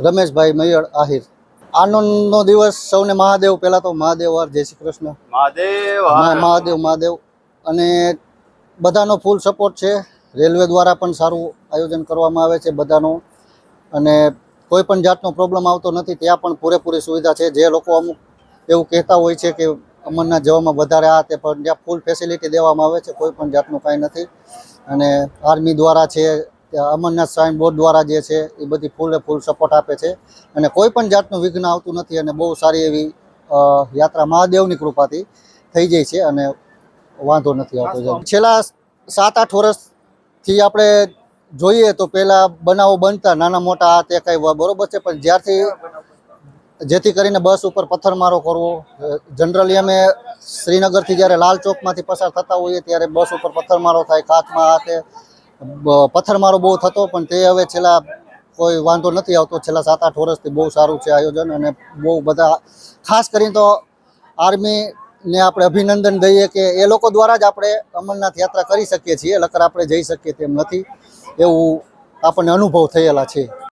રમેશભાઈ મૈયળ આહિર. આનંદનો દિવસ સૌને મહાદેવ પહેલા તો મહાદેવ વાર જય શ્રી કૃષ્ણ. મહાદેવ મહાદેવ મહાદેવ. અને બધાનો ફૂલ સપોર્ટ છે. રેલવે દ્વારા પણ સારું આયોજન કરવામાં આવે છે બધાનો. અને કોઈ પણ જાતનો પ્રોબ્લેમ આવતો નથી ત્યાં પણ પૂરેપૂરી સુવિધા છે. જે લોકો અમુક એવું કહેતા હોય છે કે અમરનાથ જવામાં વધારે આ તે પણ ત્યાં ફૂલ ફેસિલિટી દેવામાં આવે છે. કોઈ પણ જાતનું કાંઈ નથી. અને આર્મી દ્વારા છે અમરનાથ સાઇન બોર્ડ દ્વારા જે છે એ બધી ફૂલે ફૂલ સપોર્ટ આપે છે અને કોઈ પણ જાતનું વિઘ્ન આવતું નથી અને બહુ સારી એવી યાત્રા મહાદેવની કૃપાથી થઈ જાય છે અને વાંધો નથી આવતો. છેલ્લા સાત આઠ વર્ષથી આપણે જોઈએ તો પહેલાં બનાવો બનતા નાના મોટા તે કઈ બરોબર છે પણ જ્યારથી જેથી કરીને બસ ઉપર પથ્થરમારો કરવો જનરલી અમે શ્રીનગરથી જ્યારે લાલ ચોકમાંથી પસાર થતા હોઈએ ત્યારે બસ ઉપર પથ્થરમારો થાય કાચમાં હાથે પથ્થરમારો બહુ થતો, પણ તે હવે છેલ્લા કોઈ વાંધો નથી આવતો. છેલ્લા સાત, આઠ વર્ષથી બહુ સારું છે આયોજન અને બહુ બધા, ખાસ કરીને તો આર્મીને આપણે અભિનંદન દઈએ કે એ લોકો દ્વારા જ આપણે અમરનાથ યાત્રા કરી શકીએ છીએ. લકર આપણે જઈ શકીએ તેમ નથી. એવું આપણને અનુભવ થયેલા છે.